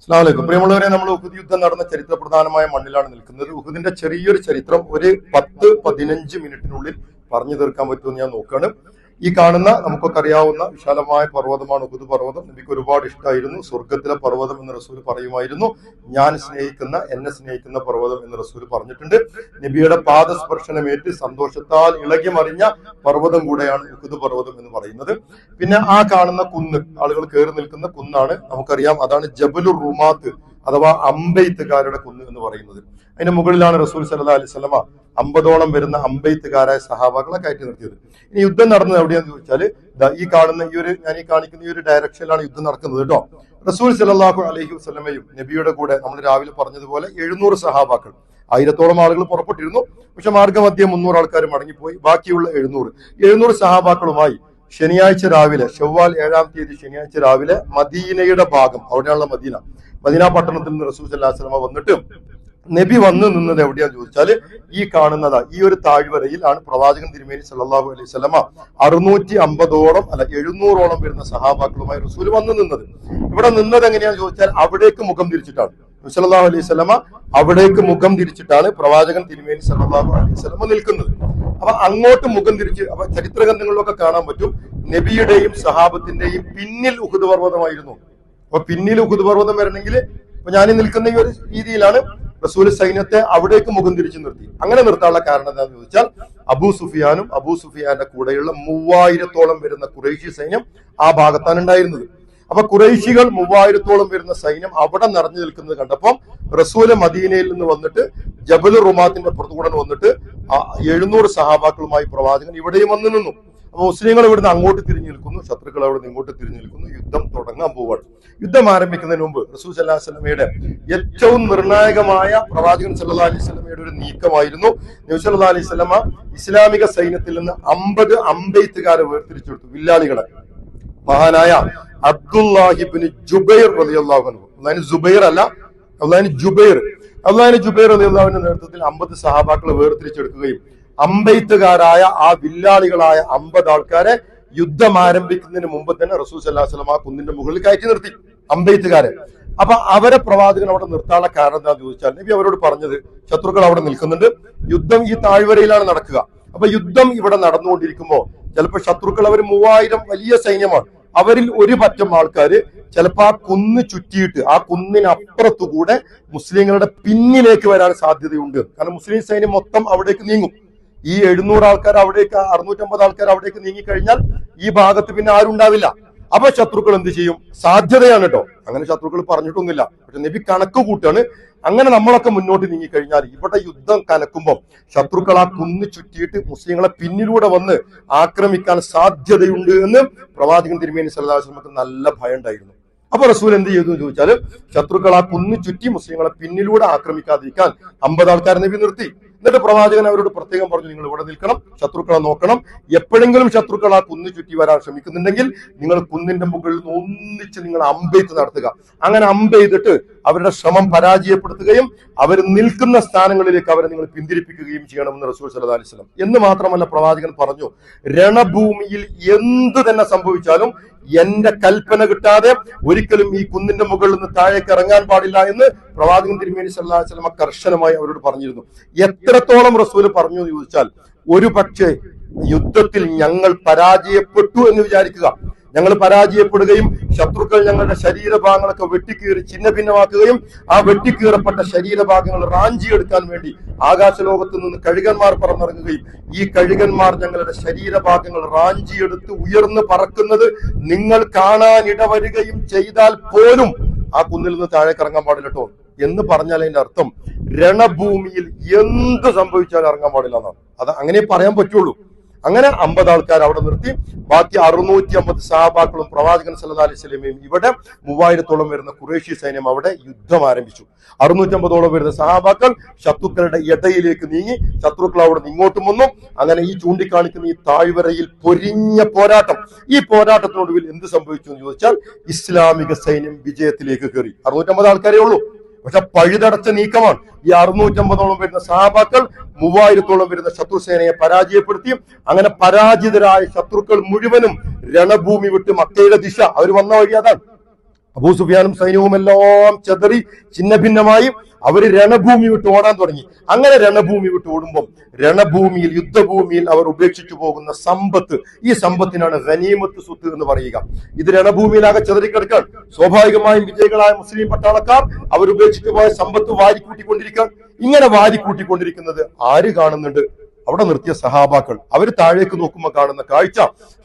അസ്ലാമലൈക്കും പ്രിയമുള്ളവരെ നമ്മൾ ഉഹുദ് യുദ്ധം നടന്ന ചരിത്ര പ്രധാനമായ മണ്ണിലാണ് നിൽക്കുന്നത്. ഉഹുദിന്റെ ചെറിയൊരു ചരിത്രം ഒരു പത്ത് പതിനഞ്ച് മിനിറ്റിനുള്ളിൽ പറഞ്ഞു തീർക്കാൻ പറ്റുമെന്ന് ഞാൻ നോക്കുകയാണ്. ഈ കാണുന്ന നമുക്കൊക്കെ അറിയാവുന്ന വിശാലമായ പർവതമാണ് ഉഹുദ് പർവതം. നബിക്ക് ഒരുപാട് ഇഷ്ടമായിരുന്നു സ്വർഗത്തിലെ പർവതം എന്ന് റസൂൽ പറയുമായിരുന്നു. ഞാൻ സ്നേഹിക്കുന്ന എന്നെ സ്നേഹിക്കുന്ന പർവതം എന്ന് റസൂൽ പറഞ്ഞിട്ടുണ്ട്. നബിയുടെ പാദസ്പർശനമേറ്റ് സന്തോഷത്താൽ ഇളകി മറിഞ്ഞ പർവതം കൂടെയാണ് ഉഹുദ് പർവതം എന്ന് പറയുന്നത്. പിന്നെ ആ കാണുന്ന കുന്ന് ആളുകൾ കയറി നിൽക്കുന്ന കുന്നാണ് നമുക്കറിയാം. അതാണ് ജബലുർ റുമാത്ത് അഥവാ അമ്പെയ്ത്തുകാരുടെ കുന്ന് എന്ന് പറയുന്നത്. അതിന്റെ മുകളിലാണ് റസൂൽ സല്ലാ സ്വലമ അമ്പതോളം വരുന്ന അമ്പെയ്ത്തുകാരായ സഹാബാക്കളെ കയറ്റി നിർത്തിയത്. ഇനി യുദ്ധം നടന്നത് എവിടെയാന്ന് ചോദിച്ചാൽ ഈ കാണുന്ന ഈ ഒരു ഞാൻ ഈ കാണിക്കുന്ന ഈ ഒരു ഡയറക്ഷനിലാണ് യുദ്ധം നടക്കുന്നത് കേട്ടോ. റസൂൽ സലാഹു അലൈഹി വസ്ലമയും നബിയുടെ കൂടെ നമ്മൾ രാവിലെ പറഞ്ഞതുപോലെ എഴുന്നൂറ് സഹാബാക്കൾ. ആയിരത്തോളം ആളുകൾ പുറപ്പെട്ടിരുന്നു. പക്ഷെ മാർഗമധ്യം മുന്നൂറ് ആൾക്കാർ മടങ്ങിപ്പോയി. ബാക്കിയുള്ള എഴുന്നൂറ്. എഴുന്നൂറ് സഹാബാക്കളുമായി ശനിയാഴ്ച രാവിലെ ചൊവ്വാൽ ഏഴാം തീയതി ശനിയാഴ്ച രാവിലെ മദീനയുടെ ഭാഗം അവിടെയുള്ള മദീന. മദീന പട്ടണത്തിൽ നിന്ന് റസൂൽ അല്ലാസ്ലമ വന്നിട്ട് നബി വന്നു നിന്നത് എവിടെയാന്ന് ചോദിച്ചാൽ ഈ കാണുന്നതാ ഈ ഒരു താഴ്വരയിൽ ആണ് പ്രവാചകൻ തിരുമേനി സല്ലാഹു അലൈഹി സ്വലമ അറുന്നൂറ്റി അമ്പതോളം അല്ല എഴുന്നൂറോളം വരുന്ന സഹാബാക്കളുമായി റസൂൽ വന്നു നിന്നത്. ഇവിടെ നിന്നത് എങ്ങനെയാന്ന് ചോദിച്ചാൽ അവിടേക്ക് മുഖം തിരിച്ചിട്ടാണ്. സല്ലല്ലാഹു അലൈഹി സ്വലമ അവിടേക്ക് മുഖം തിരിച്ചിട്ടാണ് പ്രവാചകൻ തിരുമേനി സല്ലല്ലാഹു അലൈഹി സ്വലമ നിൽക്കുന്നത്. അപ്പൊ അങ്ങോട്ട് മുഖം തിരിച്ച് അപ്പൊ ചരിത്ര ഗ്രന്ഥങ്ങളിലൊക്കെ കാണാൻ പറ്റും നബിയുടെയും സഹാബത്തിന്റെയും പിന്നിൽ ഉഹുദ് പർവതമായിരുന്നു. അപ്പൊ പിന്നിൽ ഉഹുദ് പർവതം വരണമെങ്കിൽ ഇപ്പൊ ഞാൻ നിൽക്കുന്ന ഈ ഒരു രീതിയിലാണ് റസൂൽ സൈന്യത്തെ അവിടേക്ക് മുഖം തിരിച്ചു നിർത്തി. അങ്ങനെ നിർത്താനുള്ള കാരണം എന്താണെന്ന് ചോദിച്ചാൽ അബൂ സുഫിയാനും അബൂ സുഫിയാന്റെ കൂടെയുള്ള മൂവായിരത്തോളം വരുന്ന കുറേശി സൈന്യം ആ ഭാഗത്താണ് ഉണ്ടായിരുന്നത്. അപ്പൊ കുറേശികൾ മൂവായിരത്തോളം വരുന്ന സൈന്യം അവിടെ നിറഞ്ഞു നിൽക്കുന്നത് കണ്ടപ്പോൾ റസൂല മദീനയിൽ നിന്ന് വന്നിട്ട് ജബൽ റുമാത്തിന്റെ പുറത്തുകൂടെ വന്നിട്ട് എഴുന്നൂറ് സഹാബാക്കളുമായി പ്രവാചകൻ ഇവിടെയും വന്നു നിന്നു. അപ്പൊ മുസ്ലിങ്ങൾ ഇവിടുന്ന് അങ്ങോട്ട് തിരിഞ്ഞു നിൽക്കുന്നു. ശത്രുക്കൾ അവിടെ നിന്ന് ഇങ്ങോട്ട് തിരിഞ്ഞു നിൽക്കുന്നു. യുദ്ധം തുടങ്ങാൻ പോവാണ്. യുദ്ധം ആരംഭിക്കുന്നതിന് മുമ്പ് റസൂൽ സല്ലാഹു സ്വലമയുടെ ഏറ്റവും നിർണായകമായ പ്രവാചകൻ സല്ലാ അലൈഹി സ്വലമയുടെ ഒരു നീക്കമായിരുന്നു. നബി സല്ലാ അലൈഹി സ്വലമ ഇസ്ലാമിക സൈന്യത്തിൽ നിന്ന് അമ്പത് അമ്പെയ്ത്തുകാരെ വേർതിരിച്ചെടുത്തു വില്ലാളികളെ. മഹാനായ അബ്ദുല്ലാഹിബിന് ജുബൈർ റളിയല്ലാഹു അൻഹു. അള്ളാഹിന് ജുബൈർ അല്ല അള്ളാഹിന് ജുബൈർ. അള്ളാഹിന് ജുബൈർ അലി അള്ളാഹുവിന്റെ നേതൃത്വത്തിൽ അമ്പത് സഹാബാക്കളെ വേർതിരിച്ചെടുക്കുകയും അമ്പെയ്ത്തുകാരായ ആ വില്ലാളികളായ അമ്പത് ആൾക്കാരെ യുദ്ധം ആരംഭിക്കുന്നതിന് മുമ്പ് തന്നെ റസൂൽ സല്ലാസ്ലം ആ കുന്നിന്റെ മുകളിൽ കയറ്റി നിർത്തി അമ്പെയ്ത്തുകാരെ. അപ്പൊ അവരെ പ്രവാചകൻ അവിടെ നിർത്താനുള്ള കാരണം എന്താണെന്ന് ചോദിച്ചാൽ നബി അവരോട് പറഞ്ഞത് ശത്രുക്കൾ അവിടെ നിൽക്കുന്നുണ്ട് യുദ്ധം ഈ താഴ്വരയിലാണ് നടക്കുക. അപ്പൊ യുദ്ധം ഇവിടെ നടന്നുകൊണ്ടിരിക്കുമ്പോൾ ചിലപ്പോൾ ശത്രുക്കൾ അവർ മൂവായിരം വലിയ സൈന്യമാണ്. അവരിൽ ഒരു പറ്റം ആൾക്കാര് ചിലപ്പോൾ ആ കുന്ന് ചുറ്റിയിട്ട് ആ കുന്നിനപ്പുറത്തുകൂടെ മുസ്ലിങ്ങളുടെ പിന്നിലേക്ക് വരാൻ സാധ്യതയുണ്ട്. കാരണം മുസ്ലിം സൈന്യം മൊത്തം അവിടേക്ക് നീങ്ങും. ഈ എഴുന്നൂറ് ആൾക്കാർ അവിടേക്ക് അറുന്നൂറ്റമ്പത് ആൾക്കാർ അവിടേക്ക് നീങ്ങിക്കഴിഞ്ഞാൽ ഈ ഭാഗത്ത് പിന്നെ ആരുണ്ടാവില്ല അപ്പൊ ശത്രുക്കൾ എന്ത് ചെയ്യും? സാധ്യതയാണ് കേട്ടോ അങ്ങനെ ശത്രുക്കൾ പറഞ്ഞിട്ടൊന്നുമില്ല. പക്ഷെ നബി കണക്ക് കൂട്ടാണ് അങ്ങനെ നമ്മളൊക്കെ മുന്നോട്ട് നീങ്ങിക്കഴിഞ്ഞാൽ ഇവിടെ യുദ്ധം കനക്കുമ്പോൾ ശത്രുക്കൾ ആ കുന്ന് ചുറ്റിയിട്ട് മുസ്ലിങ്ങളെ പിന്നിലൂടെ വന്ന് ആക്രമിക്കാൻ സാധ്യതയുണ്ട് എന്ന് പ്രവാചകൻ തിരുമേനി സല്ലാസ്ലമക്ക് നല്ല ഭയം ഉണ്ടായിരുന്നു. അപ്പൊ റസൂൽ എന്ത് ചെയ്തു എന്ന് ചോദിച്ചാൽ ശത്രുക്കൾ ആ കുന്ന് ചുറ്റി മുസ്ലിങ്ങളെ പിന്നിലൂടെ ആക്രമിക്കാതിരിക്കാൻ അമ്പത് ആൾക്കാരെ നബി നിർത്തി. എന്നിട്ട് പ്രവാചകൻ അവരോട് പ്രത്യേകം പറഞ്ഞു നിങ്ങൾ ഇവിടെ നിൽക്കണം ശത്രുക്കളെ നോക്കണം. എപ്പോഴെങ്കിലും ശത്രുക്കൾ ആ കുന്ന് ചുറ്റി വരാൻ ശ്രമിക്കുന്നുണ്ടെങ്കിൽ നിങ്ങൾ കുന്നിന്റെ മുകളിൽ നിന്ന് ഒന്നിച്ച് നിങ്ങൾ അമ്പെയ്ത്ത് നടത്തുക. അങ്ങനെ അമ്പെയ്തിട്ട് അവരുടെ ശ്രമം പരാജയപ്പെടുത്തുകയും അവർ നിൽക്കുന്ന സ്ഥാനങ്ങളിലേക്ക് അവരെ നിങ്ങൾ പിന്തിരിപ്പിക്കുകയും ചെയ്യണമെന്ന് റസൂൽ അലൈഹി എന്ന് മാത്രമല്ല പ്രവാചകൻ പറഞ്ഞു രണഭൂമിയിൽ എന്ത് തന്നെ സംഭവിച്ചാലും എന്റെ കൽപ്പന കിട്ടാതെ ഒരിക്കലും ഈ കുന്നിന്റെ മുകളിൽ നിന്ന് താഴേക്ക് ഇറങ്ങാൻ പാടില്ല എന്ന് പ്രവാചകൻ തിരുമേനി അലൈഹി വസല്ലം കർശനമായി അവരോട് പറഞ്ഞിരുന്നു. എത്രത്തോളം റസൂൽ പറഞ്ഞു എന്ന് ചോദിച്ചാൽ ഒരു പക്ഷേ യുദ്ധത്തിൽ ഞങ്ങൾ പരാജയപ്പെട്ടു എന്ന് വിചാരിക്കുക. ഞങ്ങൾ പരാജയപ്പെടുകയും ശത്രുക്കൾ ഞങ്ങളുടെ ശരീരഭാഗങ്ങളൊക്കെ വെട്ടിക്കീറി ചിന്ന ഭിന്നമാക്കുകയും ആ വെട്ടിക്കീറപ്പെട്ട ശരീരഭാഗങ്ങൾ റാഞ്ചിയെടുക്കാൻ വേണ്ടി ആകാശലോകത്ത് നിന്ന് കഴുകന്മാർ പറന്നിറങ്ങുകയും ഈ കഴുകന്മാർ ഞങ്ങളുടെ ശരീരഭാഗങ്ങൾ റാഞ്ചിയെടുത്ത് ഉയർന്നു പറക്കുന്നത് നിങ്ങൾ കാണാൻ ഇടവരികയും ചെയ്താൽ പോലും ആ കുന്നിൽ നിന്ന് താഴേക്ക് ഇറങ്ങാൻ പാടില്ല കേട്ടോ എന്ന് പറഞ്ഞാൽ അതിന്റെ അർത്ഥം രണഭൂമിയിൽ എന്ത് സംഭവിച്ചാലും ഇറങ്ങാൻ പാടില്ല എന്നാണ്. അത് അങ്ങനെ പറയാൻ പറ്റുള്ളൂ. അങ്ങനെ അമ്പത് ആൾക്കാർ അവിടെ നിർത്തി. ബാക്കി അറുന്നൂറ്റി അമ്പത് സഹാബാക്കളും പ്രവാചകൻ സല്ലാ അലൈഹി സ്വലമയും ഇവിടെ മൂവായിരത്തോളം വരുന്ന കുറേഷ്യ സൈന്യം അവിടെ യുദ്ധം ആരംഭിച്ചു. അറുന്നൂറ്റമ്പതോളം വരുന്ന സഹാബാക്കൾ ശത്രുക്കളുടെ ഇടയിലേക്ക് നീങ്ങി. ശത്രുക്കൾ അവിടെ നിന്ന് ഇങ്ങോട്ടും വന്നു. അങ്ങനെ ഈ ചൂണ്ടിക്കാണിക്കുന്ന ഈ താഴ്വരയിൽ പൊരിഞ്ഞ പോരാട്ടം. ഈ പോരാട്ടത്തിനൊടുവിൽ എന്ത് സംഭവിച്ചു എന്ന് ചോദിച്ചാൽ ഇസ്ലാമിക സൈന്യം വിജയത്തിലേക്ക് കയറി. അറുന്നൂറ്റമ്പത് ആൾക്കാരേ ഉള്ളൂ. പക്ഷെ പഴുതടച്ച നീക്കമാണ് ഈ അറുന്നൂറ്റമ്പതോളം വരുന്ന സഹാബാക്കൾ മൂവായിരത്തോളം വരുന്ന ശത്രുസേനയെ പരാജയപ്പെടുത്തി അങ്ങനെ പരാജിതരായ ശത്രുക്കൾ മുഴുവനും രണഭൂമി വിട്ട് മക്കയുടെ ദിശ. അവർ വന്ന വഴി അതാണ് അബൂ സുഫിയാനും സൈന്യവും എല്ലാം ചെതറി ചിന്ന ഭിന്നമായി അവർ രണഭൂമി വിട്ട് ഓടാൻ തുടങ്ങി. അങ്ങനെ രണഭൂമി വിട്ട് ഓടുമ്പോൾ രണഭൂമിയിൽ യുദ്ധഭൂമിയിൽ അവർ ഉപേക്ഷിച്ചു പോകുന്ന സമ്പത്ത് ഈ സമ്പത്തിനാണ് ഖനീമത്ത് സ്വത്ത് എന്ന് പറയുക. ഇത് രണഭൂമിയിലാകെ ചെതറിക്കിടക്കാൻ സ്വാഭാവികമായും വിജയികളായ മുസ്ലിം പട്ടാളക്കാർ അവർ ഉപേക്ഷിച്ചു പോയ സമ്പത്ത് വാരിക്കൂട്ടിക്കൊണ്ടിരിക്കാൻ. ഇങ്ങനെ വാരിക്കൂട്ടിക്കൊണ്ടിരിക്കുന്നത് ആര് കാണുന്നുണ്ട്? അവിടെ നിർത്തിയ സഹാബാക്കൾ. അവർ താഴേക്ക് നോക്കുമ്പോൾ കാണുന്ന കാഴ്ച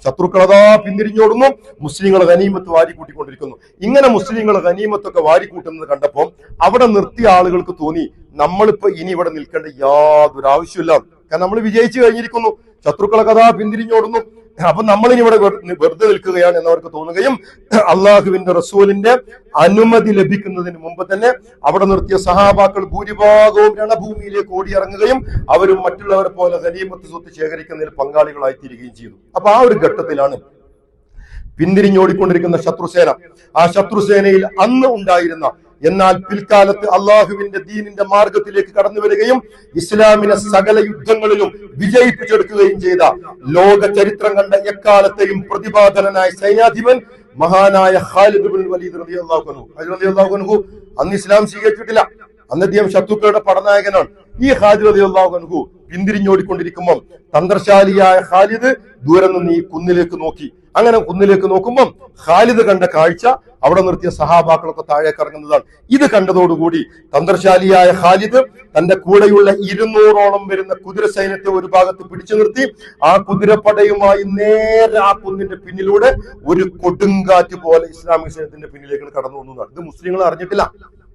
ശത്രുക്കൾ അതാ പിന്തിരിഞ്ഞോടുന്നു മുസ്ലിങ്ങൾ ഖനീമത്ത് വാരിക്കൂട്ടിക്കൊണ്ടിരിക്കുന്നു. ഇങ്ങനെ മുസ്ലിങ്ങൾ ഖനീമത്തൊക്കെ വാരിക്കൂട്ടുന്നത് കണ്ടപ്പോൾ അവിടെ നിർത്തിയ ആളുകൾക്ക് തോന്നി നമ്മളിപ്പോ ഇനി ഇവിടെ നിൽക്കേണ്ട യാതൊരു ആവശ്യമില്ല കാരണം നമ്മൾ വിജയിച്ചു കഴിഞ്ഞിരിക്കുന്നു. ശത്രുക്കളൊക്കെ അതാ പിന്തിരിഞ്ഞോടുന്നു. അപ്പൊ നമ്മളിനി ഇവിടെ വെറുതെ നിൽക്കുകയാണ് എന്നവർക്ക് തോന്നുകയും അള്ളാഹുവിന്റെ റസൂലിന്റെ അനുമതി ലഭിക്കുന്നതിന് മുമ്പ് തന്നെ അവിടെ നിർത്തിയ സഹാബാക്കൾ ഭൂരിഭാഗവും രണഭൂമിയിലേക്ക് ഓടിയിറങ്ങുകയും അവരും മറ്റുള്ളവരെ പോലെ ഹരീമത്ത് സ്വത്ത് ശേഖരിക്കുന്നതിൽ പങ്കാളികളായി തീരുകയും ചെയ്തു. അപ്പൊ ആ ഒരു ഘട്ടത്തിലാണ് പിന്തിരിഞ്ഞോടിക്കൊണ്ടിരിക്കുന്ന ശത്രുസേന. ആ ശത്രുസേനയിൽ അന്ന് ഉണ്ടായിരുന്ന എന്നാൽ പിൽക്കാലത്ത് അള്ളാഹുവിന്റെ ദീനിന്റെ മാർഗത്തിലേക്ക് കടന്നു വരികയും ഇസ്ലാമിനെ സകല യുദ്ധങ്ങളിലും വിജയിപ്പിച്ചെടുക്കുകയും ചെയ്ത ലോക ചരിത്രം കണ്ട എക്കാലത്തെയും പ്രതിപാദനനായ സൈന്യാധിപൻ മഹാനായ ഖാലിദ് ബിൻ വലീദ് അന്ന് ഇസ്ലാം സ്വീകരിച്ചിട്ടില്ല. അന്ന് അദ്ദേഹം ശത്രുക്കളുടെ പടനായകനാണ്. ഈ ഖാലിദ് റളിയല്ലാഹു അൻഹു പിന്തിരിഞ്ഞോടിക്കൊണ്ടിരിക്കുമ്പോൾ തന്ത്രശാലിയായ ഖാലിദ് ദൂരം നിന്ന് ഈ കുന്നിലേക്ക് നോക്കി. അങ്ങനെ ഒന്നിലേക്ക് നോക്കുമ്പം ഖാലിദ് കണ്ട കാഴ്ച അവിടെ നിർത്തിയ സഹാബാക്കളൊക്കെ താഴേക്ക് ഇറങ്ങുന്നതാണ് ഇത് കണ്ടതോടുകൂടി തന്ത്രശാലിയായ ഖാലിദ് തന്റെ കൂടെയുള്ള ഇരുന്നൂറോളം വരുന്ന കുതിര സൈന്യത്തെ ഒരു ഭാഗത്ത് പിടിച്ചു നിർത്തി. ആ കുതിരപ്പടയുമായി നേരെ ആ കുന്നിന്റെ പിന്നിലൂടെ ഒരു കൊടുങ്കാറ്റ് പോലെ ഇസ്ലാമിക സൈന്യത്തിന്റെ പിന്നിലേക്ക് കടന്നു പോകുന്നതാണ് ഇത് മുസ്ലിങ്ങൾ അറിഞ്ഞിട്ടില്ല.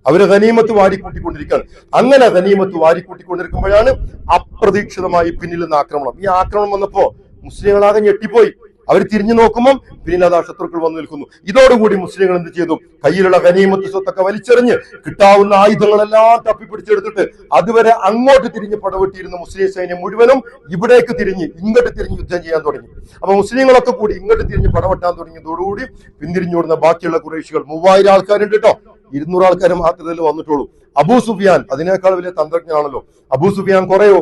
അവർ ഖനീമത്ത് വാരിക്കൂട്ടിക്കൊണ്ടിരിക്കുകയാണ്. അങ്ങനെ ഖനീമത്ത് വാരിക്കൂട്ടിക്കൊണ്ടിരിക്കുമ്പോഴാണ് അപ്രതീക്ഷിതമായി പിന്നിൽ നിന്ന് ആക്രമണം. ഈ ആക്രമണം വന്നപ്പോ മുസ്ലിങ്ങളാകെ ഞെട്ടിപ്പോയി. അവർ തിരിഞ്ഞു നോക്കുമ്പോൾ പിന്നെ അതാ ശത്രുക്കൾ വന്നു നിൽക്കുന്നു. ഇതോടുകൂടി മുസ്ലിങ്ങൾ എന്ത് ചെയ്തു? കയ്യിലുള്ള ഖനീമത്ത് സ്വത്തൊക്കെ വലിച്ചെറിഞ്ഞ് കിട്ടാവുന്ന ആയുധങ്ങളെല്ലാം തപ്പിപ്പിടിച്ചെടുത്തിട്ട് അതുവരെ അങ്ങോട്ട് തിരിഞ്ഞ് പടവെട്ടിയിരുന്ന മുസ്ലിം സൈന്യം മുഴുവനും ഇവിടേക്ക് തിരിഞ്ഞ് ഇങ്ങോട്ട് തിരിഞ്ഞ് യുദ്ധം ചെയ്യാൻ തുടങ്ങി. അപ്പൊ മുസ്ലിങ്ങളൊക്കെ കൂടി ഇങ്ങോട്ട് തിരിഞ്ഞ് പടവെട്ടാൻ തുടങ്ങിയതോടുകൂടി പിന്തിരിഞ്ഞോടുന്ന ബാക്കിയുള്ള കുറേശികൾ മൂവായിരം ആൾക്കാരുണ്ട് കേട്ടോ. ഇരുന്നൂറ് ആൾക്കാർ മാത്രമേ വന്നിട്ടുള്ളൂ. അബൂ സുഫിയാൻ അതിനേക്കാൾ വലിയ തന്ത്രജ്ഞനാണല്ലോ. അബൂ സുഫിയാൻ കുറയോ?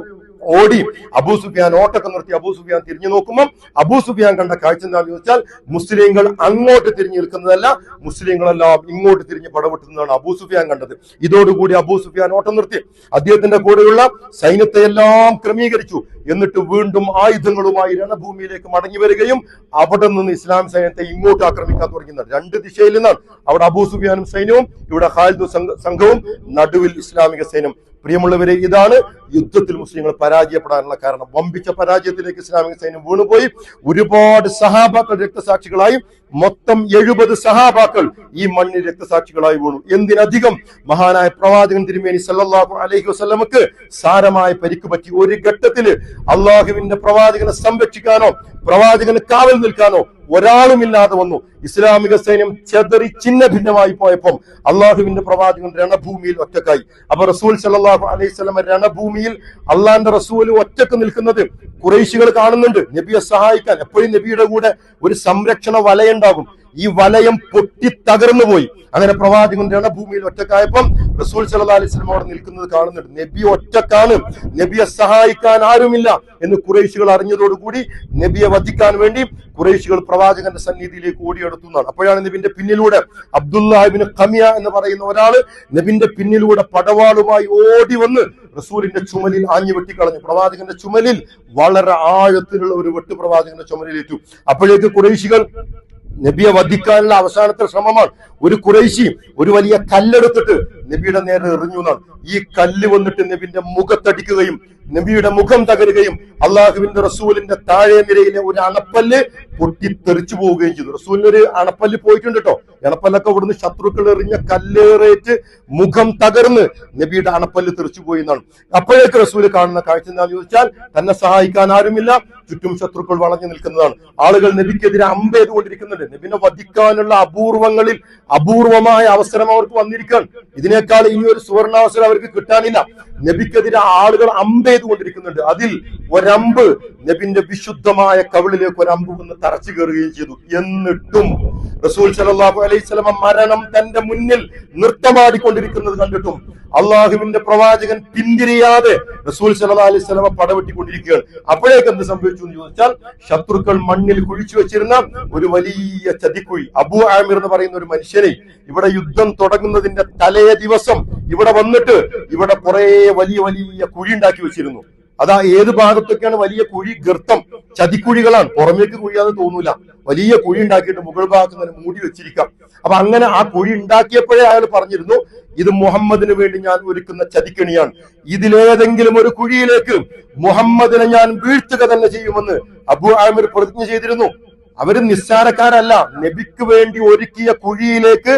ഓടി അബൂ സുഫിയാൻ ഓട്ടൊക്കെ നിർത്തി അബൂ സുഫിയാൻ തിരിഞ്ഞു നോക്കുമ്പോൾ അബൂ സുഫിയാൻ കണ്ട കാഴ്ച എന്താണെന്ന് ചോദിച്ചാൽ മുസ്ലിങ്ങൾ അങ്ങോട്ട് തിരിഞ്ഞു നിൽക്കുന്നതല്ല മുസ്ലിങ്ങളെല്ലാം ഇങ്ങോട്ട് തിരിഞ്ഞ് പടവെട്ടുന്നതാണ് അബൂ സുഫിയാൻ കണ്ടത്. ഇതോടുകൂടി അബൂ സുഫിയാൻ ഓട്ടം നിർത്തി. അദ്ദേഹത്തിന്റെ കൂടെയുള്ള സൈന്യത്തെ എല്ലാം ക്രമീകരിച്ചു. എന്നിട്ട് വീണ്ടും ആയുധങ്ങളുമായി രണഭൂമിയിലേക്ക് മടങ്ങി വരികയും അവിടെ നിന്ന് ഇസ്ലാം സൈന്യത്തെ ഇങ്ങോട്ട് ആക്രമിക്കാൻ തുടങ്ങുന്നത് രണ്ട് ദിശയിൽ നിന്നാണ്. അവിടെ അബൂ സുബിയാനും സൈന്യവും ഇവിടെ ഖാലിദ് സംഘവും നടുവിൽ ഇസ്ലാമിക സൈന്യം. പ്രിയമുള്ളവരെ ഇതാണ് യുദ്ധത്തിൽ മുസ്ലിങ്ങൾ പരാജയപ്പെടാനുള്ള കാരണം. വമ്പിച്ച പരാജയത്തിലേക്ക് ഇസ്ലാമിക സൈന്യം വീണുപോയി. ഒരുപാട് സഹാബാക്കൾ രക്തസാക്ഷികളായും. മൊത്തം എഴുപത് സഹാബാക്കൾ ഈ മണ്ണിൽ രക്തസാക്ഷികളായി വീണു. എന്തിനധികം മഹാനായ പ്രവാചകൻ തിരുമേനി സല്ലാഹു അലഹി വസ്ലമക്ക് സാരമായ പരിക്ക് പറ്റി. ഒരു ഘട്ടത്തിൽ അള്ളാഹുവിന്റെ പ്രവാചകനെ സംരക്ഷിക്കാനോ പ്രവാചകന് കാവൽ നിൽക്കാനോ ഒരാളുമില്ലാതെ വന്നു. ഇസ്ലാമിക സൈന്യം ചെതറി ചിന്ന ഭിന്നമായി പോയപ്പോൾ അള്ളാഹുവിന്റെ പ്രവാചകൻ രണഭൂമിയിൽ ഒറ്റക്കായി. അപ്പൊ റസൂൽ സല്ലല്ലാഹു അലൈഹി സ്വലമ രണഭൂമിയിൽ അള്ളാന്റെ റസൂൽ ഒറ്റയ്ക്ക് നിൽക്കുന്നത് കുറേശികൾ കാണുന്നുണ്ട്. നബിയെ സഹായിക്കാൻ എപ്പോഴും നബിയുടെ കൂടെ ഒരു സംരക്ഷണ വലയുണ്ടാകും. ഈ വലയം പൊട്ടി തകർന്നു പോയി. അങ്ങനെ പ്രവാചകൻ രണഭൂമിയിൽ ഒറ്റക്കായപ്പം റസൂൽ സല്ലാ അലൈഹി വസല്ലം അവിടെ നിൽക്കുന്നത് കാണുന്നുണ്ട്. നബി ഒറ്റക്കാണ്. നബിയെ സഹായിക്കാൻ ആരുമില്ല എന്ന് കുറേശികൾ അറിഞ്ഞതോടുകൂടി നബിയെ വധിക്കാൻ വേണ്ടി കുറേശികൾ പ്രവാചകന്റെ സന്നിധിയിലേക്ക് ഓടിയെടുത്തു എന്നാണ്. അപ്പോഴാണ് നബിന്റെ പിന്നിലൂടെ അബ്ദുല്ലാഹിബിന് കമിയ എന്ന് പറയുന്ന ഒരാൾ നബിന്റെ പിന്നിലൂടെ പടവാളുമായി ഓടി വന്ന് റസൂലിന്റെ ചുമലിൽ ആഞ്ഞു വെട്ടിക്കളഞ്ഞു. പ്രവാചകന്റെ ചുമലിൽ വളരെ ആഴത്തിലുള്ള ഒരു വെട്ട് പ്രവാചകന്റെ ചുമലിലേറ്റു. അപ്പോഴേക്ക് കുറേശികൾ നബിയെ വധിക്കാനുള്ള അവസാനത്തെ ശ്രമമാണ്. ഒരു കുറേശിയും ഒരു വലിയ കല്ലെടുത്തിട്ട് നബിയുടെ നേരെ എറിഞ്ഞു എന്നാണ്. ഈ കല്ല് വന്നിട്ട് നബിന്റെ മുഖത്തടിക്കുകയും നബിയുടെ മുഖം തകരുകയും അള്ളാഹുവിന്റെ റസൂലിന്റെ താഴെ നിരയിലെ ഒരു അണപ്പല്ല് പൊട്ടിത്തെറിച്ചു പോവുകയും ചെയ്തു. റസൂലിന് ഒരു അണപ്പല്ല് പോയിട്ടുണ്ട് കേട്ടോ. അണപ്പല്ലൊക്കെ ഇവിടുന്ന് ശത്രുക്കൾ എറിഞ്ഞ കല്ലേറേറ്റ് മുഖം തകർന്ന് നബിയുടെ അണപ്പല്ല് തെറിച്ചു പോയി എന്നാണ്. അപ്പോഴേക്ക് റസൂൽ കാണുന്ന കാഴ്ച എന്താണെന്ന് ചോദിച്ചാൽ തന്നെ സഹായിക്കാൻ ആരുമില്ല ചുറ്റും ശത്രുക്കൾ വളഞ്ഞു നിൽക്കുന്നതാണ്. ആളുകൾ നബിക്കെതിരെ അമ്പെയ്തുകൊണ്ടിരിക്കുന്നുണ്ട്. നബിനെ വധിക്കാനുള്ള അപൂർവങ്ങളിൽ അപൂർവമായ അവസരം അവർക്ക് വന്നിരിക്കുകയാണ്. ഇതിനേക്കാൾ ഇനി ഒരു സുവർണാവസരം അവർക്ക് കിട്ടാനില്ല. നബിക്കെതിരെ ആളുകൾ അമ്പെയ്തുകൊണ്ടിരിക്കുന്നുണ്ട്. അതിൽ ഒരമ്പ് നബിന്റെ വിശുദ്ധമായ കവിളിലേക്ക് ഒരമ്പ് വന്ന് തറച്ചു കയറുകയും ചെയ്തു. എന്നിട്ടും റസൂൽ സലാഹു അലൈഹി സ്വലമ മരണം തന്റെ മുന്നിൽ നൃത്തമാടിക്കൊണ്ടിരിക്കുന്നത് കണ്ടിട്ടും അള്ളാഹുവിന്റെ പ്രവാചകൻ പിന്തിരിയാതെ റസൂൽ സല്ലല്ലാഹു അലൈഹി സ്വലമ പടവെട്ടിക്കൊണ്ടിരിക്കുകയാണ്. അപ്പോഴേക്ക് എന്ത് സംഭവിച്ചു? എന്ന് ചോദിച്ചാൽ ശത്രുക്കൾ മണ്ണിൽ കുഴിച്ചു വെച്ചിരുന്ന ഒരു വലിയ ചതിക്കുഴി അബു ആമിർ എന്ന് പറയുന്ന ഒരു മനുഷ്യനെ ഇവിടെ യുദ്ധം തുടങ്ങുന്നതിന്റെ തലേ ദിവസം ഇവിടെ വന്നിട്ട് ഇവിടെ കുറെ വലിയ വലിയ കുഴി ഉണ്ടാക്കി വെച്ചിരുന്നു. അതാ ഏത് ഭാഗത്തൊക്കെയാണ് വലിയ കുഴി? ഗർത്തം. ചതിക്കുഴികളാണ്. പുറമേക്ക് കുഴിയാന്ന് തോന്നൂല. വലിയ കുഴി ഉണ്ടാക്കിയിട്ട് മുകൾ ഭാഗത്ത് തന്നെ മൂടി വെച്ചിരിക്കാം. അപ്പൊ അങ്ങനെ ആ കുഴി ഉണ്ടാക്കിയപ്പോഴേ അയാൾ പറഞ്ഞിരുന്നു ഇത് മുഹമ്മദിന് വേണ്ടി ഞാൻ ഒരുക്കുന്ന ചതിക്കണിയാണ്. ഇതിലേതെങ്കിലും ഒരു കുഴിയിലേക്ക് മുഹമ്മദിനെ ഞാൻ വീഴ്ത്തുക തന്നെ ചെയ്യുമെന്ന് അബു ആമിർ പ്രതിജ്ഞ ചെയ്തിരുന്നു. അവർ നിസ്സാരക്കാരല്ല. നബിക്ക് വേണ്ടി ഒരുക്കിയ കുഴിയിലേക്ക്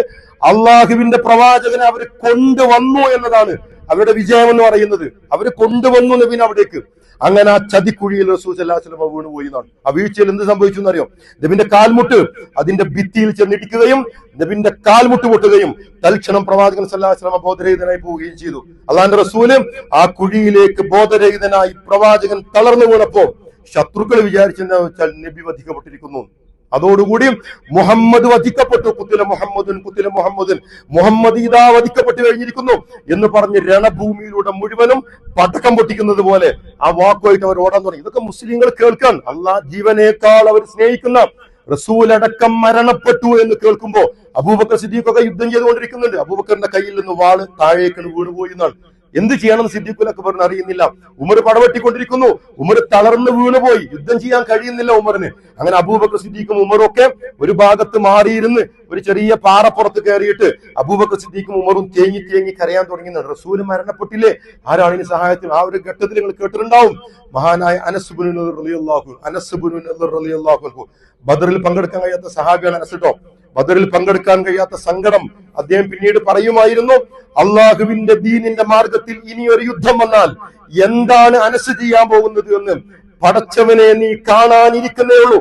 അള്ളാഹുവിന്റെ പ്രവാചകനെ അവർ കൊണ്ടുവന്നു എന്നതാണ് അവരുടെ വിജയം എന്ന് പറയുന്നത്. അവർ കൊണ്ടുവന്നു നബിൻ അവിടേക്ക്. അങ്ങനെ ആ ചതിക്കുഴിയിൽ റസൂൽ വസല്ലം വീണ് പോയി എന്നാണ്. ആ വീഴ്ചയിൽ എന്ത് സംഭവിച്ചു എന്നറിയോ? നബിന്റെ കാൽമുട്ട് അതിന്റെ ഭിത്തിയിൽ ചെന്നിടിക്കുകയും നബിന്റെ കാൽമുട്ട് പൊട്ടുകയും തൽക്ഷണം പ്രവാചകൻ വസല്ലം ബോധരഹിതനായി പോവുകയും ചെയ്തു. അള്ളാന്റെ റസൂൽ ആ കുഴിയിലേക്ക് ബോധരഹിതനായി പ്രവാചകൻ തളർന്നു വീണപ്പോ ശത്രുക്കൾ വിചാരിച്ചെന്താ വെച്ചാൽ നബി വധിക്കപ്പെട്ടിരിക്കുന്നു. അതോടുകൂടി മുഹമ്മദ് വധിക്കപ്പെട്ടു. കുത്തില മുഹമ്മദുൻ കുത്തില മുഹമ്മദുൻ. മുഹമ്മദ് ഇതാ വധിക്കപ്പെട്ടു കഴിഞ്ഞിരിക്കുന്നു എന്ന് പറഞ്ഞ് രണഭൂമിയിലൂടെ മുഴുവനും പടക്കം പൊട്ടിക്കുന്നത് പോലെ ആ വാക്കുമായിട്ട് അവർ ഓടാൻ തുടങ്ങി. ഇതൊക്കെ മുസ്ലിങ്ങൾ കേൾക്കാൻ അള്ളാഹ് ജീവനേക്കാൾ അവർ സ്നേഹിക്കുന്ന റസൂൽ അടക്കം മരണപ്പെട്ടു എന്ന് കേൾക്കുമ്പോ അബൂബക്കർ സിദ്ദീഖൊക്കെ യുദ്ധം ചെയ്തുകൊണ്ടിരിക്കുന്നുണ്ട്. അബൂബക്കറിന്റെ കയ്യിൽ നിന്ന് വാൾ താഴേക്കാണ് വീണുപോയി എന്നാണ്. എന്ത് ചെയ്യണമെന്ന് സിദ്ദീഖുൽ അക്ബറിന് അറിയുന്നില്ല. ഉമർ പടവെട്ടിക്കൊണ്ടിരിക്കുന്നു. ഉമർ തളർന്ന് വീണുപോയി. യുദ്ധം ചെയ്യാൻ കഴിയുന്നില്ല ഉമറിന്. അങ്ങനെ അബൂബക്കർ സിദ്ദീഖും ഉമറും ഒക്കെ ഒരു ഭാഗത്ത് മാറിയിരുന്ന് ഒരു ചെറിയ പാറപ്പുറത്ത് കയറിയിട്ട് അബൂബക്കർ സിദ്ദീഖും ഉമറും തേങ്ങി തേങ്ങി കരയാൻ തുടങ്ങുന്നുണ്ട് റസൂൽ മരണപ്പെട്ടില്ലേ? ആരാണ് ഇനി സഹായത്തിന്? ആ ഒരു ഘട്ടത്തിൽ നിങ്ങൾ കേട്ടിട്ടുണ്ടാവും. മഹാനായ അനസുബുൻ റളിയല്ലാഹു ബദറിൽ പങ്കെടുക്കാൻ കഴിയാത്ത സഹാബിയാണ് അനസ് കേട്ടോ ബദറിൽ പങ്കെടുക്കാൻ കഴിയാത്ത സങ്കടം അദ്ദേഹം പിന്നീട് പറയുമായിരുന്നു അള്ളാഹുവിന്റെ ദീനിന്റെ മാർഗത്തിൽ ഇനി ഒരു യുദ്ധം വന്നാൽ എന്താണ് അനസ് ചെയ്യാൻ പോകുന്നത് എന്ന് പടച്ചവനെ നീ കാണാനിരിക്കുന്നേ ഉള്ളൂ.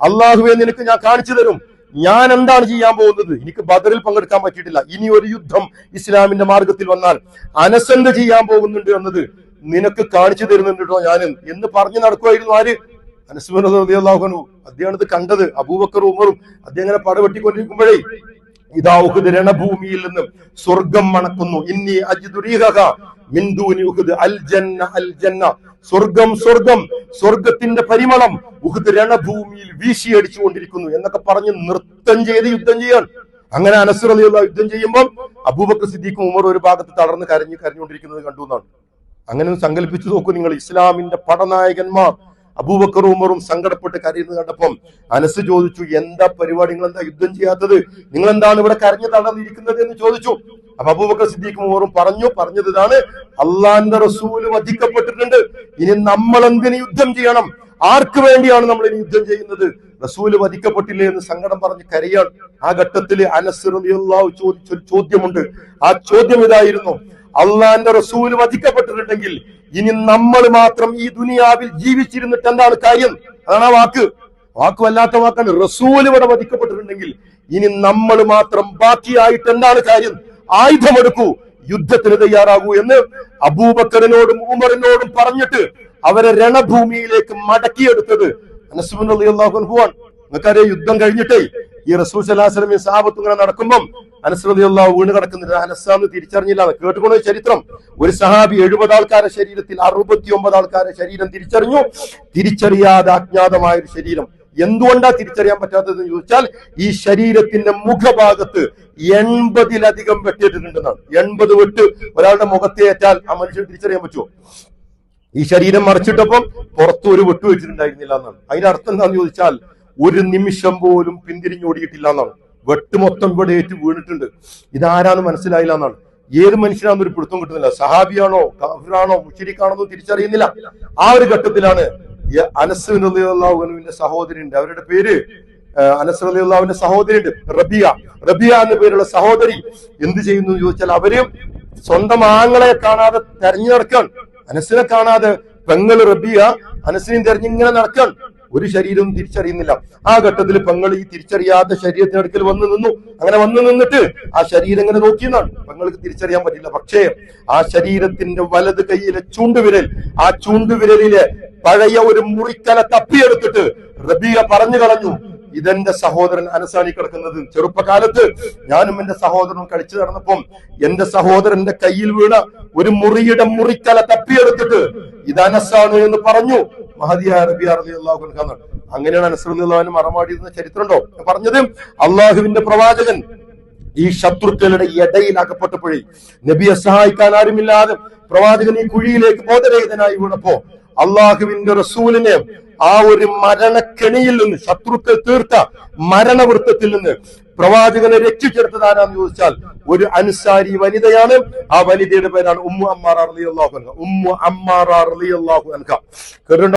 അള്ളാഹുവെ നിനക്ക് ഞാൻ കാണിച്ചു തരും. ഞാൻ എന്താണ് ചെയ്യാൻ പോകുന്നത്? എനിക്ക് ബദറിൽ പങ്കെടുക്കാൻ പറ്റിയിട്ടില്ല. ഇനി ഒരു യുദ്ധം ഇസ്ലാമിന്റെ മാർഗത്തിൽ വന്നാൽ അനസ് എന്ത് ചെയ്യാൻ പോകുന്നുണ്ട് എന്നത് നിനക്ക് കാണിച്ചു തരുന്നുണ്ട് കേട്ടോ ഞാൻ എന്ന് പറഞ്ഞു നടക്കുമായിരുന്നു ആര്? അനസ്മൃതിയാഹുനു അദ്ദേഹം ഇത് കണ്ടത്. അബൂബക്കർ ഉമറും. അദ്ദേഹം ഇങ്ങനെ പടവെട്ടിക്കൊണ്ടിരിക്കുമ്പോഴേ ഇതാ ഉഹുദ് രണഭൂമിയിൽ നിന്ന് സ്വർഗം മണക്കുന്നു. ഇന്നി അജിദുരീഹ മിൻ ദൂനി ഉഹുദ് അൽ ജന്ന അൽ ജന്ന സ്വർഗം സ്വർഗം സ്വർഗത്തിന്റെ പരിമളം ഉഹുദ് രണഭൂമിയിൽ വീശിയടിച്ചുകൊണ്ടിരിക്കുന്നു എന്നൊക്കെ പറഞ്ഞ് നൃത്തം ചെയ്ത് യുദ്ധം ചെയ്യാൻ അങ്ങനെ അനസുർ അലിയുള്ള യുദ്ധം ചെയ്യുമ്പോൾ അബൂബക്കർ സിദ്ദീഖും ഉമർ ഒരു ഭാഗത്ത് തളർന്ന് കരഞ്ഞു കരഞ്ഞുകൊണ്ടിരിക്കുന്നത് കണ്ടു എന്നാണ്. അങ്ങനെ സങ്കല്പിച്ചു നോക്കൂ നിങ്ങൾ ഇസ്ലാമിന്റെ പടനായകന്മാർ. അബൂബക്കർ ഉമറും സങ്കടപ്പെട്ട് കരയുന്നത് കണ്ടപ്പം അനസ് ചോദിച്ചു എന്താ പരിപാടി നിങ്ങൾ എന്താ യുദ്ധം ചെയ്യാത്തത്? നിങ്ങൾ എന്താണ് ഇവിടെ കരഞ്ഞു തടർന്നിരിക്കുന്നത് എന്ന് ചോദിച്ചു. അപ്പൊ അബൂബക്കർ സിദ്ദീഖ് ഉമറും പറഞ്ഞു പറഞ്ഞത് ഇതാണ്. അള്ളാന്റെ റസൂൽ വധിക്കപ്പെട്ടിട്ടുണ്ട്. ഇനി നമ്മൾ എന്തിന് യുദ്ധം ചെയ്യണം? ആർക്ക് വേണ്ടിയാണ് നമ്മൾ ഇനി യുദ്ധം ചെയ്യുന്നത്? റസൂൽ വധിക്കപ്പെട്ടില്ലേ എന്ന് സങ്കടം പറഞ്ഞ് കരയാൻ ആ ഘട്ടത്തിൽ അനസ് ചോദിച്ചൊരു ചോദ്യമുണ്ട്. ആ ചോദ്യം ഇതായിരുന്നു. അള്ളാന്റെ റസൂൽ വധിക്കപ്പെട്ടിട്ടുണ്ടെങ്കിൽ ഇനി നമ്മൾ മാത്രം ഈ ദുനിയാവിൽ ജീവിച്ചിരുന്നിട്ട് എന്താണ് കാര്യം? അതാണ് ആ വാക്ക്. വാക്ക് വല്ലാത്ത വാക്കാണ്. റസൂൽ ഇവിടെ വധിക്കപ്പെട്ടിട്ടുണ്ടെങ്കിൽ ഇനി നമ്മൾ മാത്രം ബാക്കിയായിട്ട് എന്താണ് കാര്യം? ആയുധമെടുക്കൂ. യുദ്ധത്തിന് തയ്യാറാകൂ എന്ന് അബൂബക്കറിനോടും ഉമറിനോടും പറഞ്ഞിട്ട് അവരെ രണഭൂമിയിലേക്ക് മടക്കിയെടുത്തത് അനസുബുല്ലാഹുവാൻ നിങ്ങൾക്കറിയാം യുദ്ധം കഴിഞ്ഞിട്ടേ ഈ റസൂൽ സലാഹുലമി സാബത്ത് ഇങ്ങനെ നടക്കുമ്പം അനസ്രതയുള്ള വീണ് കിടക്കുന്നില്ല അനസ്സാന്ന് തിരിച്ചറിഞ്ഞില്ല. എന്ന് കേട്ടുകൊണ്ട ചരിത്രം. ഒരു സഹാബി എഴുപത് ആൾക്കാരുടെ ശരീരത്തിൽ അറുപത്തി ഒമ്പത് ആൾക്കാരുടെ ശരീരം തിരിച്ചറിഞ്ഞു. തിരിച്ചറിയാതെ അജ്ഞാതമായ ഒരു ശരീരം. എന്തുകൊണ്ടാ തിരിച്ചറിയാൻ പറ്റാത്തതെന്ന് ചോദിച്ചാൽ ഈ ശരീരത്തിന്റെ മുഖഭാഗത്ത് എൺപതിലധികം വെട്ടിയിട്ടിട്ടുണ്ടെന്നാണ്. എൺപത് വെട്ട് ഒരാളുടെ മുഖത്തെ ഏറ്റാൽ ആ മനുഷ്യൻ തിരിച്ചറിയാൻ പറ്റുമോ? ഈ ശരീരം മറിച്ചിട്ടപ്പം പുറത്തു ഒരു വെട്ട് വെച്ചിട്ടുണ്ടായിരുന്നില്ല എന്നാണ്. അതിന്റെ അർത്ഥം എന്താണെന്ന് ചോദിച്ചാൽ ഒരു നിമിഷം പോലും പിന്തിരിഞ്ഞോടിയിട്ടില്ല എന്നാണ്. വെട്ട് മൊത്തം ഇവിടെ ഏറ്റ് വീണിട്ടുണ്ട്. ഇതാരാന്ന് മനസ്സിലായില്ല എന്നാണ്. ഏത് മനുഷ്യനാണെന്ന് ഒരു പിടുത്തം കിട്ടുന്നില്ല. സഹാബിയാണോ കാഫിറാണോ മുഷരിക്കാണോ തിരിച്ചറിയുന്നില്ല. ആ ഒരു ഘട്ടത്തിലാണ് അനസ് അനസ് അള്ളാഹുവിന്റെ സഹോദരിയുണ്ട് അവരുടെ പേര് അനസ് അള്ളാഹുവിന്റെ സഹോദരിയുണ്ട് റബിയ. റബിയ എന്ന പേരുള്ള സഹോദരി എന്ത് ചെയ്യുന്നു ചോദിച്ചാൽ അവരും സ്വന്തം ആങ്ങളെ കാണാതെ തെരഞ്ഞു നടക്കാൻ അനസിനെ കാണാതെ പെങ്ങൾ റബിയ അനസിനെയും തെരഞ്ഞിങ്ങനെ നടക്കാൻ ഒരു ശരീരവും തിരിച്ചറിയുന്നില്ല. ആ ഘട്ടത്തിൽ പെങ്ങൾ ഈ തിരിച്ചറിയാത്ത ശരീരത്തിനടുക്കൽ വന്നു നിന്നു. അങ്ങനെ വന്നു നിന്നിട്ട് ആ ശരീരം ഇങ്ങനെ നോക്കിയെന്നാണ് പെങ്ങൾക്ക് തിരിച്ചറിയാൻ പറ്റില്ല. പക്ഷേ ആ ശരീരത്തിന്റെ വലത് കൈയിലെ ചൂണ്ടുവിരൽ ആ ചൂണ്ടുവിരലിലെ പഴയ ഒരു മുറിക്കല തപ്പിയെടുത്തിട്ട് റബിയ പറഞ്ഞു കളഞ്ഞു. ഇതെന്റെ സഹോദരൻ അനസാനി കിടക്കുന്നത്. ചെറുപ്പകാലത്ത് ഞാനും എന്റെ സഹോദരനും കളിച്ചു നടന്നപ്പം എന്റെ സഹോദരന്റെ കയ്യിൽ വീണ ഒരു മുറിയുടെ മുറിക്കല തപ്പിയെടുത്തിട്ട് ഇത് അനസാണ് എന്ന് പറഞ്ഞു. മഹദിയ അറബി അൻഹ എന്നാണ്. അങ്ങനെയാണ് അനസ്രുല്ലാവിന് മറമാടിയിരുന്ന ചരിത്രമുണ്ടോ? പറഞ്ഞത് അള്ളാഹുവിന്റെ പ്രവാചകൻ ഈ ശത്രുക്കളുടെ ഇടയിൽ അകപ്പെട്ടപ്പോഴേ നബിയെ സഹായിക്കാൻ ആരുമില്ലാതെ പ്രവാചകൻ ഈ കുഴിയിലേക്ക് ബോധരഹിതനായി വീണപ്പോ അള്ളാഹുവിന്റെ റസൂലിനെ ആ ഒരു മരണക്കെണിയിൽ നിന്ന് ശത്രുക്കൾ തീർത്ത മരണവൃത്തത്തിൽ നിന്ന് പ്രവാചകനെ രക്ഷിച്ചെടുത്തത് ആരാന്ന് ചോദിച്ചാൽ ഒരു അനുസാരി വനിതയാണ്. ആ വനിതയുടെ പേരാണ് ഉമ്മു അമ്മാർ അൻഹ. ഉമ്മു അമ്മാർ കേട്ടിട്ടുണ്ടോ?